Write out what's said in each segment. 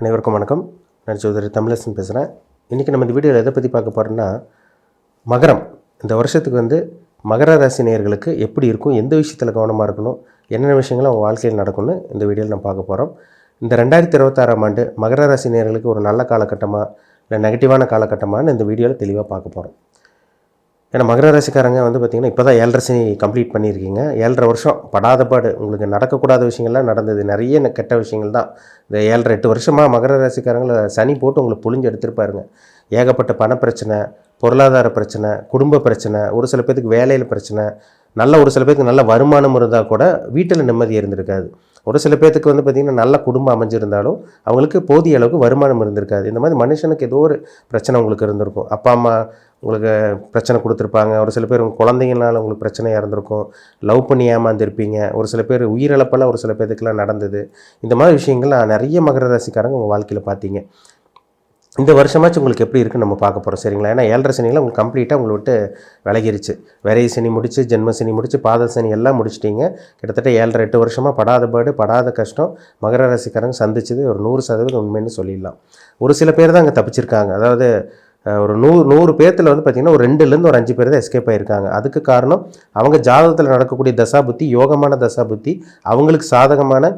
அனைவருக்கும் வணக்கம். நான் சௌதரி தமிழரசன் பேசுகிறேன் இன்றைக்கி நம்ம இந்த வீடியோவில் எதை பற்றி பார்க்க போகிறோம்னா மகரம். இந்த வருஷத்துக்கு வந்து மகர ராசி நேயர்களுக்கு எப்படி இருக்கும் எந்த விஷயத்தில் கவனமாக இருக்கணும் என்னென்ன விஷயங்கள் அவங்க வாழ்க்கையில் நடக்கும்னு இந்த வீடியோவில் நம்ம பார்க்க போகிறோம் இந்த ரெண்டாயிரத்தி இருபத்தாறாம் ஆண்டு மகர ராசி நேயர்களுக்கு ஒரு நல்ல காலகட்டமாக இல்லை நெகட்டிவான காலகட்டமானு இந்த வீடியோவில் தெளிவாக பார்க்க போகிறோம் ஏன்னா மகர ராசிக்காரங்க வந்து பார்த்திங்கன்னா இப்போ தான் ஏழரை சனி கம்ப்ளீட் பண்ணியிருக்கீங்க. ஏழரை வருஷம் படாத பாடு. உங்களுக்கு நடக்கக்கூடாத விஷயங்கள்லாம் நடந்தது. நிறைய கெட்ட விஷயங்கள் தான். இந்த ஏழரை எட்டு வருஷமாக மகர ராசிக்காரங்களை சனி போட்டு உங்களை புழிஞ்சு எடுத்திருப்பாருங்க. ஏகப்பட்ட பண பிரச்சனை பொருளாதார பிரச்சனை குடும்ப பிரச்சனை ஒரு சில பேருக்கு வேலையில் பிரச்சனை நல்ல ஒரு சில பேருக்கு நல்ல வருமானம் இருந்தால் கூட வீட்டில் நிம்மதி இருந்திருக்காது. ஒரு சில பேர்த்துக்கு வந்து பார்த்திங்கன்னா நல்ல குடும்பம் அமைஞ்சிருந்தாலும் அவங்களுக்கு போதிய அளவுக்கு வருமானம் இருந்திருக்காது. இந்த மாதிரி மனுஷனுக்கு ஏதோ ஒரு பிரச்சனை உங்களுக்கு இருந்திருக்கும். அப்பா அம்மா உங்களுக்கு பிரச்சனை கொடுத்துருப்பாங்க. ஒரு சில பேர் உங்கள் குழந்தைங்கனால உங்களுக்கு பிரச்சனையாக இருந்திருக்கும். லவ் பண்ணி ஏமாந்துருப்பீங்க. ஒரு சில பேர் உயிரிழப்பெல்லாம் ஒரு சில பேருக்குலாம் நடந்தது. இந்த மாதிரி விஷயங்கள்லாம் நிறைய மகர ராசிக்காரங்க உங்கள் வாழ்க்கையில் பார்த்தீங்க. இந்த வருஷமாச்சும் உங்களுக்கு எப்படி இருக்குன்னு நம்ம பார்க்க போகிறோம் சரிங்களா? ஏன்னா ஏழரை சனியில் உங்களுக்கு கம்ப்ளீட்டாக உங்களை விட்டு விலகிருச்சு. விரைய சனி முடிச்சு ஜென்ம சனி முடிச்சு பாத சனி எல்லாம் முடிச்சிட்டிங்க. கிட்டத்தட்ட ஏழரை எட்டு வருஷமாக படாத பாடு படாத கஷ்டம். மகர ராசிக்காரங்க சந்திச்சது ஒரு நூறு சதவீதம் உண்மைன்னு சொல்லிடலாம். ஒரு சில பேர் தான் அங்கே தப்பிச்சிருக்காங்க. அதாவது ஒரு நூறு நூறு பேர்த்தில் வந்து பார்த்திங்கன்னா ஒரு ரெண்டுலேருந்து ஒரு அஞ்சு பேர் தான் எஸ்கேப் ஆகிருக்காங்க அதுக்கு காரணம் அவங்க ஜாதகத்தில் நடக்கக்கூடிய தசாபுத்தி யோகமான தசாபுத்தி அவங்களுக்கு சாதகமான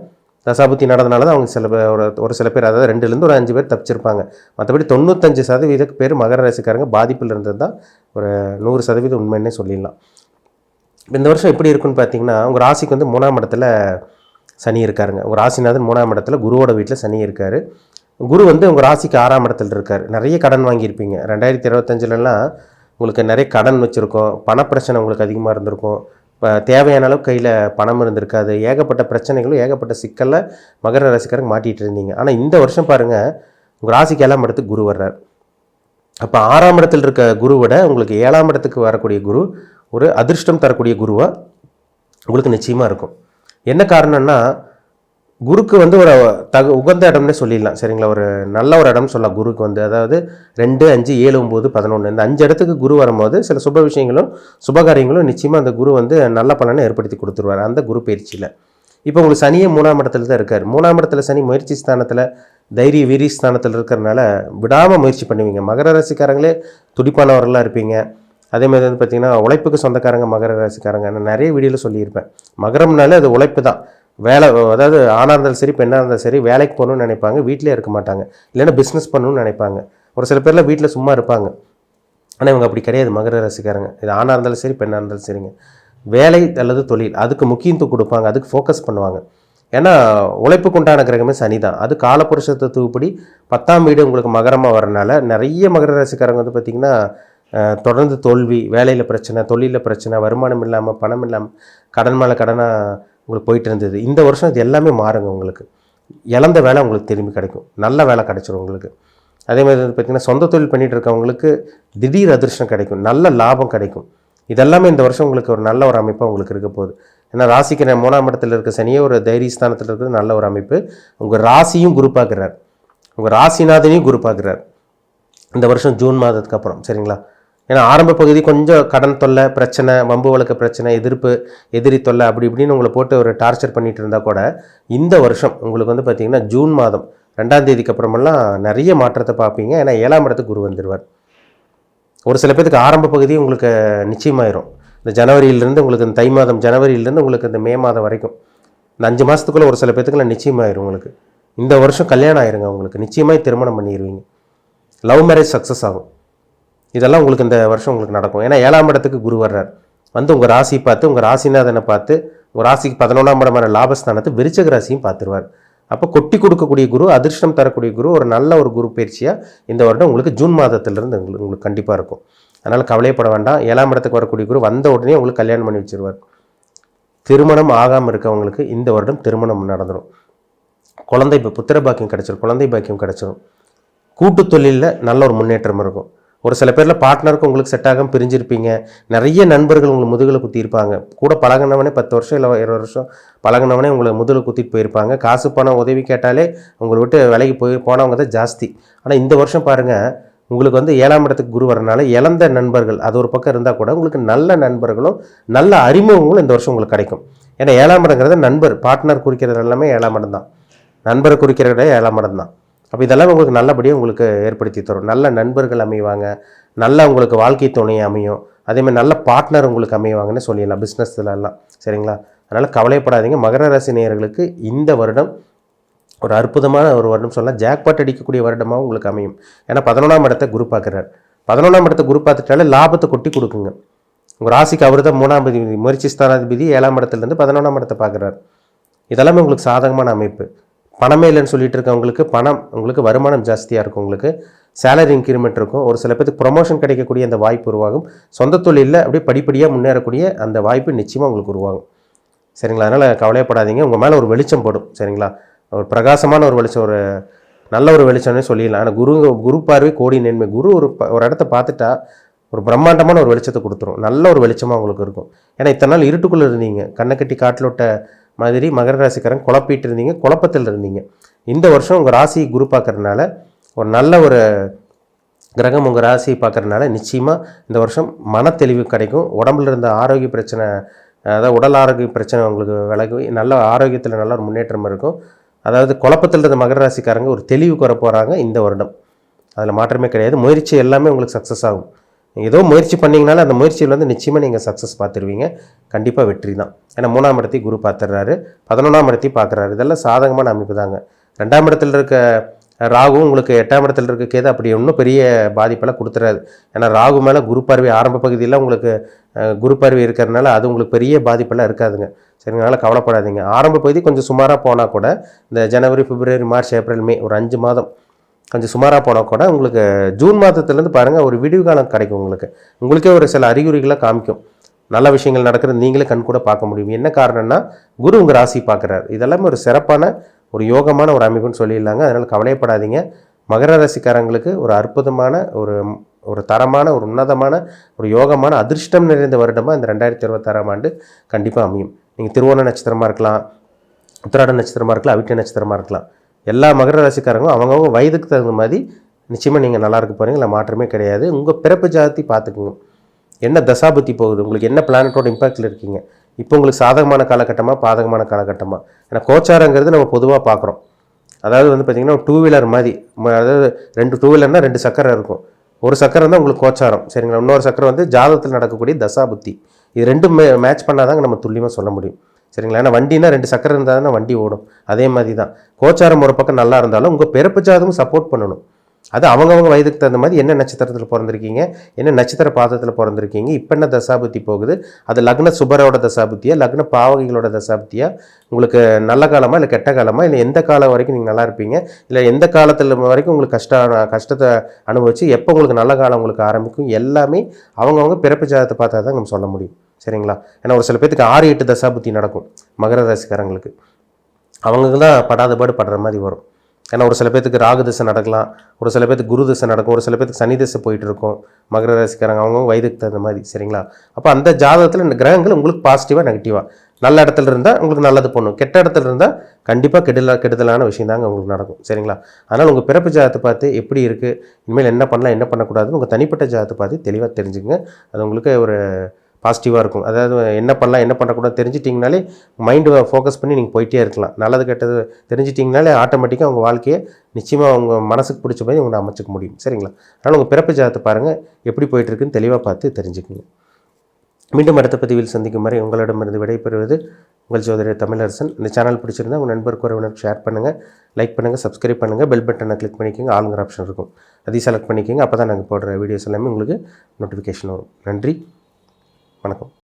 தசாபுத்தி நடந்தனால தான் அவங்க சில பேர் ஒரு ஒரு சில பேர் அதாவது ரெண்டுலேருந்து ஒரு அஞ்சு பேர் தப்பிச்சிருப்பாங்க. மற்றபடி தொண்ணூத்தஞ்சு சதவீத பேர் மகர ராசிக்காரங்க பாதிப்பில் இருந்தது தான் ஒரு நூறு சதவீதம் உண்மைன்னே சொல்லிடலாம். இந்த வருஷம் எப்படி இருக்குன்னு பார்த்தீங்கன்னா உங்கள் ராசிக்கு வந்து மூணாம் இடத்துல சனி இருக்காருங்க. உங்கள் ராசிநாதன் மூணாம் இடத்துல குருவோட வீட்டில் சனி இருக்கார். குரு வந்து உங்கள் ராசிக்கு ஆறாம் இடத்துல இருக்கார். நிறைய கடன் வாங்கியிருப்பீங்க. ரெண்டாயிரத்தி இருபத்தஞ்சிலலாம் உங்களுக்கு நிறைய கடன் வச்சுருக்கோம். பணப்பிரச்சனை உங்களுக்கு அதிகமாக இருந்திருக்கும். இப்போ தேவையான அளவுக்கு கையில் பணம் இருந்திருக்காது. ஏகப்பட்ட பிரச்சனைகளும் ஏகப்பட்ட சிக்கலில் மகர ராசிக்காரங்க மாட்டிகிட்டு இருந்தீங்க. ஆனால் இந்த வருஷம் பாருங்கள் உங்கள் ராசிக்கு ஏழாம் இடத்துக்கு குரு வர்றார். அப்போ ஆறாம் இடத்தில் இருக்க குருவோட உங்களுக்கு ஏழாம் இடத்துக்கு வரக்கூடிய குரு ஒரு அதிர்ஷ்டம் தரக்கூடிய குருவாக உங்களுக்கு நிச்சயமாக இருக்கும். என்ன காரணம்னா குருக்கு வந்து ஒரு தகு உகந்த இடம்னே சொல்லிடலாம். சரிங்களா? ஒரு நல்ல ஒரு இடம் சொல்லலாம். குருக்கு வந்து அதாவது ரெண்டு அஞ்சு ஏழு ஒம்பது பதினொன்று இந்த அஞ்சு இடத்துக்கு குரு வரும்போது சில சுப விஷயங்களும் சுபகாரியங்களும் நிச்சயமாக அந்த குரு வந்து நல்ல பலனை ஏற்படுத்தி கொடுத்துருவார். அந்த குரு பயிற்சியில். இப்போ உங்களுக்கு சனியே மூணாம் இடத்துல தான் இருக்கார். மூணாம் இடத்துல சனி முயற்சி ஸ்தானத்தில் தைரிய வீரி ஸ்தானத்தில் இருக்கிறனால விடாமல் முயற்சி பண்ணுவீங்க. மகர ராசிக்காரங்களே துடிப்பானவர்களாக இருப்பீங்க. அதே மாதிரி வந்து பார்த்திங்கன்னா உழைப்புக்கு சொந்தக்காரங்க மகர ராசிக்காரங்க. நான் நிறைய வீடியோவில் சொல்லியிருப்பேன். மகரம்னாலே அது உழைப்பு தான். வேலை அதாவது ஆணாக இருந்தாலும் சரி பெண்ணாக இருந்தாலும் சரி வேலைக்கு போகணும்னு நினைப்பாங்க வீட்டிலே இருக்க மாட்டாங்க. இல்லைன்னா பிஸ்னஸ் பண்ணணும்னு நினைப்பாங்க. ஒரு சில பேர்லாம் வீட்டில் சும்மா இருப்பாங்க. ஆனால் இவங்க அப்படி கிடையாது மகர ரசிக்காரங்க. இது ஆணாக இருந்தாலும் சரி பெண்ணாக இருந்தாலும் சரிங்க. வேலை அல்லது தொழில் அதுக்கு முக்கியத்துவம் கொடுப்பாங்க அதுக்கு ஃபோக்கஸ் பண்ணுவாங்க. ஏன்னா உழைப்புக்கு உண்டான கிரகமே சனி தான். அது காலப்புருஷ தத்துவப்படி பத்தாம் வீடு உங்களுக்கு மகரமாக வரனால நிறைய மகர ராசிக்காரங்க வந்து பார்த்திங்கன்னா தொடர்ந்து தோல்வி வேலையில் பிரச்சனை தொழிலில் பிரச்சனை வருமானம் இல்லாமல் பணம் இல்லாமல் கடன் மேலே கடனாக உங்களுக்கு போயிட்டு இருந்தது இந்த வருஷம் இது எல்லாமே மாறுங்க உங்களுக்கு. இழந்த வேலை உங்களுக்கு திரும்பி கிடைக்கும். நல்ல வேலை கிடைச்சிரும் உங்களுக்கு. அதே மாதிரி வந்து பார்த்திங்கன்னா சொந்த தொழில் பண்ணிட்டு இருக்கவங்களுக்கு திடீர் அதிர்ஷ்டம் கிடைக்கும். நல்ல லாபம் கிடைக்கும். இதெல்லாமே இந்த வருஷம் உங்களுக்கு ஒரு நல்ல ஒரு அமைப்பாக உங்களுக்கு இருக்க போகுது. ஏன்னா ராசிக்கு நான் மூணாம் இடத்துல இருக்க சனியே ஒரு தைரிய ஸ்தானத்தில் இருக்கிறது நல்ல ஒரு அமைப்பு. உங்கள் ராசியும் குரூப்பாகிறார் உங்கள் ராசிநாதனையும் குரு இந்த வருஷம் ஜூன் மாதத்துக்கு அப்புறம். சரிங்களா? ஏன்னா ஆரம்ப பகுதி கொஞ்சம் கடன் தொல்லை பிரச்சனை வம்பு வழக்கு பிரச்சனை எதிர்ப்பு எதிரி தொல்லை அப்படி இப்படின்னு உங்களை போட்டு ஒரு டார்ச்சர் பண்ணிட்டு இருந்தால் கூட இந்த வருஷம் உங்களுக்கு வந்து பார்த்திங்கன்னா ஜூன் மாதம் ரெண்டாம் தேதிக்கு அப்புறமெல்லாம் நிறைய மாற்றத்தை பார்ப்பீங்க. ஏன்னா ஏழாம் இடத்துக்கு குரு வந்துடுவார் ஒரு சில பேருக்கு ஆரம்ப பகுதி உங்களுக்கு நிச்சயமாயிரும். இந்த ஜனவரியிலேருந்து உங்களுக்கு இந்த தை மாதம் ஜனவரியிலேருந்து உங்களுக்கு இந்த மே மாதம் வரைக்கும். இந்த அஞ்சு மாதத்துக்குள்ளே ஒரு சில பேத்துக்குலாம் நிச்சயமாயிரும் உங்களுக்கு. இந்த வருஷம் கல்யாணம் ஆயிருங்க உங்களுக்கு. நிச்சயமாக திருமணம் பண்ணிடுவீங்க லவ் மேரேஜ் சக்ஸஸ் ஆகும். இதெல்லாம் உங்களுக்கு இந்த வருஷம் உங்களுக்கு நடக்கும். ஏன்னா ஏழாம் இடத்துக்கு குரு வர்றார். வந்து உங்கள் ராசி பார்த்து உங்கள் ராசிநாதனை பார்த்து உங்கள் ராசிக்கு பதினொன்றாம் இடமான லாபஸ்தானத்தை விருச்சக ராசியும் பார்த்துருவார். அப்போ கொட்டி கொடுக்கக்கூடிய குரு அதிர்ஷ்டம் தரக்கூடிய குரு ஒரு நல்ல ஒரு குரு பயிற்சியாக இந்த வருடம் உங்களுக்கு ஜூன் மாதத்திலிருந்து உங்களுக்கு உங்களுக்கு கண்டிப்பாக இருக்கும். அதனால் கவலைப்பட வேண்டாம். ஏழாம் இடத்துக்கு வரக்கூடிய குரு வந்த உடனே உங்களுக்கு கல்யாணம் பண்ணி வச்சிருவார். திருமணம் ஆகாமல் இருக்கவங்களுக்கு இந்த வருடம் திருமணம் நடந்துடும் குழந்தை இப்போ புத்திர பாக்கியம் கிடச்சிரும். குழந்தை பாக்கியம் கிடச்சிரும். கூட்டு தொழிலில் நல்ல ஒரு முன்னேற்றம் இருக்கும். ஒரு சில பேரில் பார்ட்னருக்கு உங்களுக்கு செட் ஆகாமல் பிரிஞ்சிருப்பீங்க. நிறைய நண்பர்கள் உங்களை முதுகில் குத்தியிருப்பாங்க. கூட பழகினவனே பத்து வருஷம் இல்லை இருபது வருஷம் பழகினவனே உங்களை முதுகில் குத்திட்டு போயிருப்பாங்க. காசு பணம் உதவி கேட்டாலே உங்களை விட்டு விலைக்கு போய் போனவங்க தான் ஜாஸ்தி. ஆனால் இந்த வருஷம் பாருங்கள் உங்களுக்கு வந்து ஏழாம் இடத்துக்கு குரு வரனால இழந்த நண்பர்கள் அது ஒரு பக்கம் இருந்தால் கூட உங்களுக்கு நல்ல நண்பர்களும் நல்ல அறிமுகங்களும் இந்த வருஷம் உங்களுக்கு கிடைக்கும். ஏன்னா ஏழாம் இடங்கிறது நண்பர் பார்ட்னர் குறிக்கிறது எல்லாமே ஏழாம் இடம் தான். நண்பரை குறிக்கிற ஏழாம் இடம் தான். அப்போ இதெல்லாம் உங்களுக்கு நல்லபடியாக உங்களுக்கு ஏற்படுத்தி தரும். நல்ல நண்பர்கள் அமைவாங்க. நல்ல உங்களுக்கு வாழ்க்கை துணை அமையும். அதேமாதிரி நல்ல பார்ட்னர் உங்களுக்கு அமைவாங்கன்னு சொல்லிடலாம் பிஸ்னஸ்ல எல்லாம் சரிங்களா? அதனால் கவலைப்படாதீங்க. மகர ராசி நேயர்களுக்கு இந்த வருடம் ஒரு அற்புதமான ஒரு வருடம் சொல்லலாம். ஜாக்பாட் அடிக்கக்கூடிய வருடமாக உங்களுக்கு அமையும். ஏன்னா பதினொன்றாம் இடத்தை குரு பார்க்குறார். பதினொன்றாம் இடத்தை குரு பார்த்துட்டாலே லாபத்தை கொட்டி கொடுக்குங்க. உங்கள் ராசிக்கு அவர் தான் மூணாம் முயற்சி ஸ்தானாதிபதி ஏழாம் இடத்துலேருந்து பதினொன்றாம் இடத்தை பார்க்குறாரு. இதெல்லாமே உங்களுக்கு சாதகமான அமைப்பு. பணமே இல்லைன்னு சொல்லிட்டு இருக்கவங்களுக்கு பணம் உங்களுக்கு வருமானம் ஜாஸ்தியாக இருக்கும் உங்களுக்கு. சேலரி இன்க்ரிமெண்ட் இருக்கும். ஒரு சில பேருக்கு ப்ரொமோஷன் கிடைக்கக்கூடிய அந்த வாய்ப்பு உருவாகும். சொந்த தொழிலில் அப்படியே படிப்படியாக முன்னேறக்கூடிய அந்த வாய்ப்பு நிச்சயமாக உங்களுக்கு உருவாகும். சரிங்களா? அதனால் கவலையப்படாதீங்க. உங்கள் மேலே ஒரு வெளிச்சம் போடும். சரிங்களா? ஒரு பிரகாசமான ஒரு வெளிச்சம் ஒரு நல்ல ஒரு வெளிச்சம்னே சொல்லிடலாம். ஆனால் குரு குரு பார்வை கோடி நேர்மை குரு ஒரு ஒரு இடத்த பார்த்துட்டா ஒரு பிரம்மாண்டமான ஒரு வெளிச்சத்தை கொடுத்துரும். நல்ல ஒரு வெளிச்சமாக உங்களுக்கு இருக்கும். ஏன்னா இத்தனை நாள் இருட்டுக்குள்ளே இருந்தீங்க. கண்ணை கட்டி காட்டிலோட்ட மாதிரி மகர ராசிக்காரன் குழப்பிட்டு இருந்தீங்க குழப்பத்தில் இருந்தீங்க. இந்த வருஷம் உங்கள் ராசி குரு பார்க்குறதுனால ஒரு நல்ல ஒரு கிரகம் உங்கள் ராசியை பார்க்கறதுனால நிச்சயமாக இந்த வருஷம் மன தெளிவு கிடைக்கும். உடம்புல இருந்த ஆரோக்கிய பிரச்சனை அதாவது உடல் ஆரோக்கிய பிரச்சனை உங்களுக்கு விலகி நல்ல ஆரோக்கியத்தில் நல்ல ஒரு முன்னேற்றம் இருக்கும். அதாவது குழப்பத்தில் இருந்த மகர ராசிக்காரங்க ஒரு தெளிவு குறை போகிறாங்க இந்த வருடம். அதில் மாற்றமே கிடையாது. முயற்சி எல்லாமே உங்களுக்கு சக்ஸஸ் ஆகும். ஏதோ முயற்சி பண்ணிங்கனால அந்த முயற்சியில் வந்து நிச்சயமாக நீங்கள் சக்ஸஸ் பார்த்துருவீங்க. கண்டிப்பாக வெற்றி தான். ஏன்னா மூணாம் இடத்தையும் குரு பார்த்துடுறாரு பதினொன்றாம் இடத்தையும் பார்க்குறாரு. இதெல்லாம் சாதகமான அமைப்பு தாங்க. ரெண்டாம் இடத்துல இருக்க ராகு உங்களுக்கு எட்டாம் இடத்துல இருக்க கேது அப்படி ஒன்றும் பெரிய பாதிப்பெல்லாம் கொடுத்துறாது ஏன்னா ராகு மேலே குரு பார்வை ஆரம்ப பகுதியில் உங்களுக்கு குரு பார்வை இருக்கிறதுனால அது உங்களுக்கு பெரிய பாதிப்பெல்லாம் இருக்காதுங்க. சரிங்கனால கவலைப்படாதீங்க. ஆரம்ப பகுதி கொஞ்சம் சுமாராக போனால் கூட இந்த ஜனவரி பிப்ரவரி மார்ச் ஏப்ரல் மே ஒரு அஞ்சு மாதம் கொஞ்சம் சுமாராக போனால் கூட உங்களுக்கு ஜூன் மாதத்துலேருந்து பாருங்கள் ஒரு விடிவு காலம் கிடைக்கும் உங்களுக்கு. உங்களுக்கே ஒரு சில அறிகுறிகளை காமிக்கும். நல்ல விஷயங்கள் நடக்கிறது நீங்களே கண் கூட பார்க்க முடியும். என்ன காரணம்னா குரு உங்கள் ராசி பார்க்குறாரு. இதெல்லாமே ஒரு சிறப்பான ஒரு யோகமான ஒரு அமைப்புன்னு சொல்லிடலாங்க. அதனால் கவலையப்படாதீங்க. மகர ராசிக்காரங்களுக்கு ஒரு அற்புதமான ஒரு ஒரு தரமான ஒரு உன்னதமான ஒரு யோகமான அதிர்ஷ்டம் நிறைந்த வருடமாக இந்த ரெண்டாயிரத்தி இருபத்தாறாம் ஆண்டு கண்டிப்பாக அமையும். நீங்கள் திருவோண நட்சத்திரமாக இருக்கலாம் உத்திராட நட்சத்திரமாக இருக்கலாம் அவிட்ட நட்சத்திரமாக இருக்கலாம். எல்லா மகர ராசிக்காரங்களும் அவங்கவுங்க வயதுக்கு தகுந்த மாதிரி நிச்சயமாக நீங்கள் நல்லா இருக்க போகிறீங்க இல்லை மாற்றமே கிடையாது. உங்கள் பிறப்பு ஜாதி பார்த்துக்குங்க. என்ன தசாபுத்தி போகுது? உங்களுக்கு என்ன பிளானட்டோட இம்பாக்டில் இருக்கீங்க? இப்போ உங்களுக்கு சாதகமான காலகட்டமாக பாதகமான காலகட்டமாக ஏன்னா கோச்சாரங்கிறது நம்ம பொதுவாக பார்க்குறோம். அதாவது வந்து பார்த்திங்கன்னா டூ வீலர் மாதிரி. அதாவது ரெண்டு டூ வீலர்னால் ரெண்டு சக்கரம் இருக்கும். ஒரு சக்கரம் தான் உங்களுக்கு கோச்சாரம் சரிங்களா? இன்னொரு சக்கரம் வந்து ஜாதகத்தில் நடக்கக்கூடிய தசாபுத்தி. இது ரெண்டும் மே மேட்ச் பண்ணாதாங்க நம்ம துல்லியமாக சொல்ல முடியும். சரிங்களா? ஏன்னா வண்டினா ரெண்டு சக்கரம் இருந்தால் தானே வண்டி ஓடும். அதே மாதிரி தான். கோச்சாரம் ஒரு பக்கம் நல்லா இருந்தாலும் உங்கள் பிறப்பு ஜாதகம் சப்போர்ட் பண்ணணும். அது அவங்கவுங்க வயதுக்கு தகுந்த மாதிரி என்ன நட்சத்திரத்தில் பிறந்திருக்கீங்க என்ன நட்சத்திர பாதத்தில் பிறந்திருக்கீங்க இப்போ என்ன தசாபுத்தி போகுது அது லக்ன சுபரோட தசாபுத்தியா லக்ன பாவகிகளோட தசாபுத்தியா உங்களுக்கு நல்ல காலமா இல்லை கெட்ட காலமா இல்லை எந்த காலம் வரைக்கும் நீங்கள் நல்லா இருப்பீங்க இல்லை எந்த காலத்தில் வரைக்கும் உங்களுக்கு கஷ்ட கஷ்டத்தை அனுபவிச்சு எப்போ உங்களுக்கு நல்ல காலம் உங்களுக்கு ஆரம்பிக்கும் எல்லாமே அவங்கவுங்க பிறப்பு ஜாதகத்தை பார்த்தா தான் நம்ம சொல்ல முடியும். சரிங்களா? ஏன்னா ஒரு சில பேத்துக்கு ஆறு எட்டு தசாபுத்தி நடக்கும் மகர ராசிக்காரங்களுக்கு. அவங்களுக்கு தான் படாத பாடு படுற மாதிரி வரும். ஏன்னா ஒரு சில பேத்துக்கு ராகு திசை நடக்கலாம் ஒரு சில பேத்துக்கு குரு திசை நடக்கும் ஒரு சில பேத்துக்கு சனி திசை போயிட்டு இருக்கும் மகர ராசிக்காரங்க அவங்கவுங்க வயதுக்கு தகுந்த மாதிரி சரிங்களா? அப்போ அந்த ஜாதகத்தில் இந்த கிரகங்கள் உங்களுக்கு பாசிட்டிவாக நெகட்டிவாக நல்ல இடத்துல இருந்தால் உங்களுக்கு நல்லது பண்ணும். கெட்ட இடத்துல இருந்தால் கண்டிப்பாக கெடுதல கெடுதலான விஷயம் தாங்க உங்களுக்கு நடக்கும் சரிங்களா? அதனால் உங்கள் பிறப்பு ஜாதகத்தை பார்த்து எப்படி இருக்குது இனிமேல் என்ன பண்ணலாம் என்ன பண்ணக்கூடாதுன்னு உங்கள் தனிப்பட்ட ஜாதகத்தை பார்த்து தெளிவாக தெரிஞ்சுங்க அது உங்களுக்கு ஒரு பாசிட்டிவாக இருக்கும். அதாவது என்ன பண்ணலாம் என்ன பண்ணக்கூடாது தெரிஞ்சிட்டிங்கனாலே மைண்டு ஃபோக்கஸ் பண்ணி நீங்கள் போயிட்டே இருக்கலாம். நல்லது கெட்டது தெரிஞ்சிட்டிங்கனாலே ஆட்டோமேட்டிக்காக உங்கள் வாழ்க்கையை நிச்சயமாக உங்கள் மனசுக்கு பிடிச்ச மாதிரி உங்களை அமைச்சிக்க முடியும். சரிங்களா? அதனால் உங்கள் பிறப்பு ஜாதத்தை பாருங்கள் எப்படி போயிட்டுருக்குன்னு தெளிவாக பார்த்து தெரிஞ்சுக்கோங்க. மீண்டும் அடுத்த பதிவில் சந்திக்கும் வரை உங்களிடமிருந்து விடைபெறுவது உங்கள் ஜோதிடர் தமிழரசன். இந்த சேனல் பிடிச்சிருந்தா உங்கள் நண்பருக்கு உறவினருக்கு ஷேர் பண்ணுங்கள் லைக் பண்ணுங்கள் சப்ஸ்கிரைப் பண்ணுங்கள் பெல் பட்டனை கிளிக் பண்ணிக்கோங்க. ஆளுங்கிற ஆப்ஷன் இருக்கும். அதையும் செலக்ட் பண்ணிக்கோங்க. அப்போ தான் நாங்கள் போடுற வீடியோஸ் எல்லாமே உங்களுக்கு நோட்டிஃபிகேஷன் வரும். நன்றி. வணக்கம்.